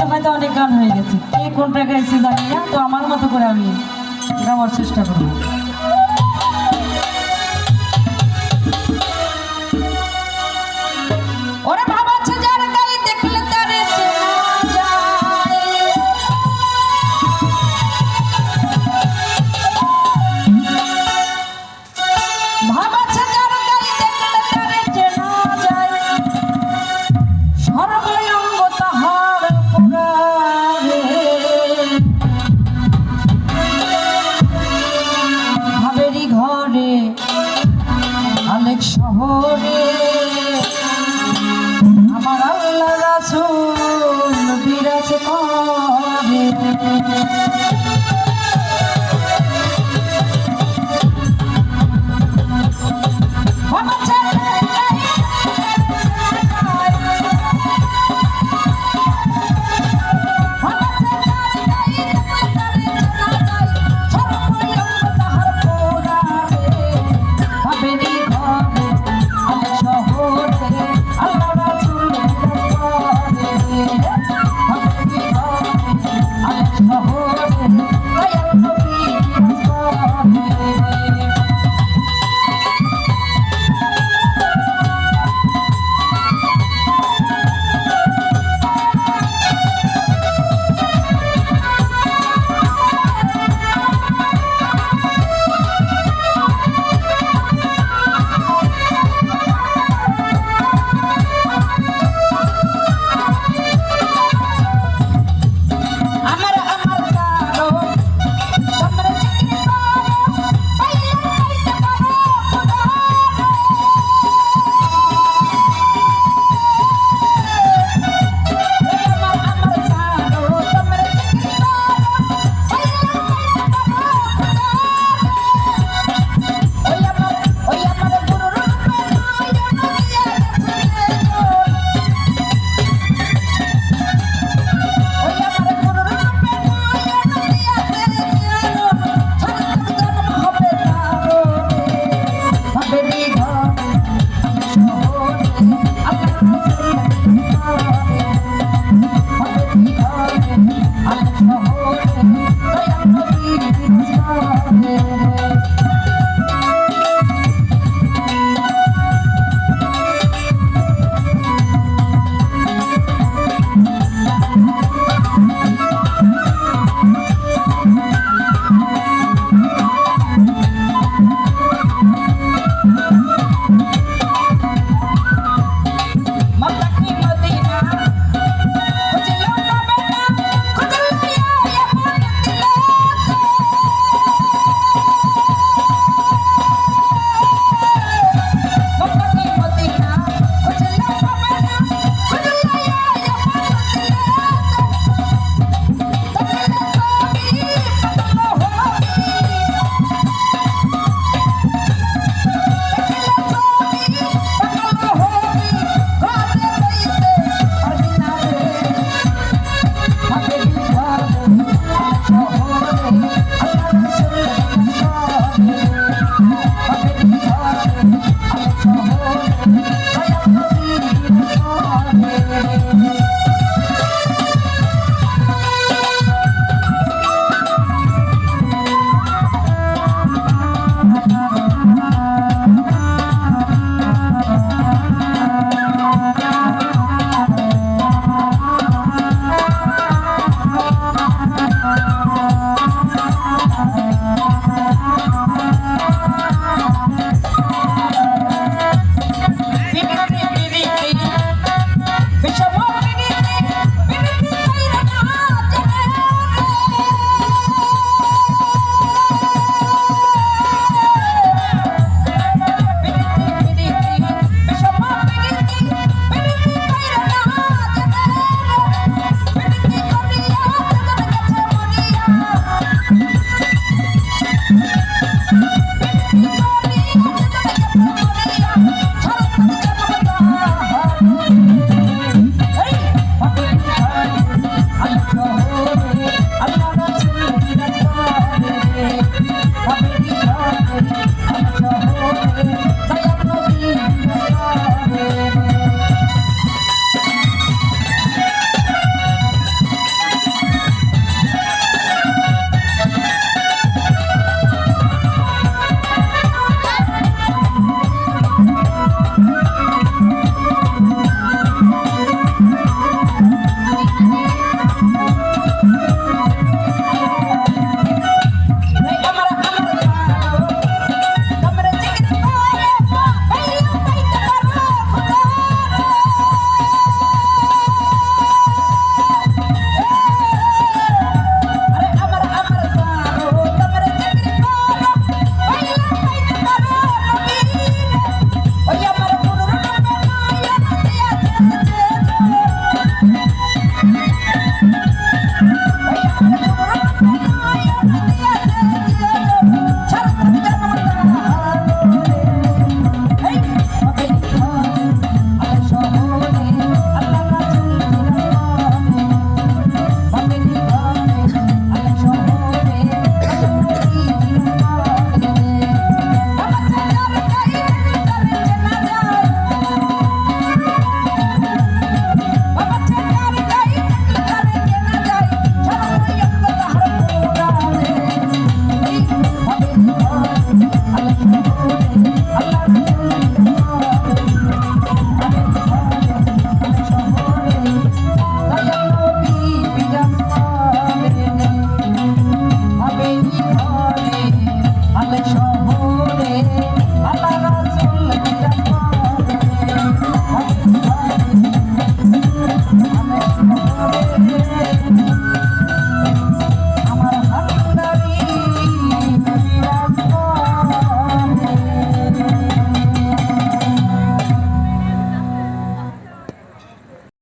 ইতিমধ্যে হয়তো অনেক গান হয়ে গেছে। কে কোনটা গাইছে জানি না, তো আমার মতো করে আমি গাওয়ার চেষ্টা করব। শহরে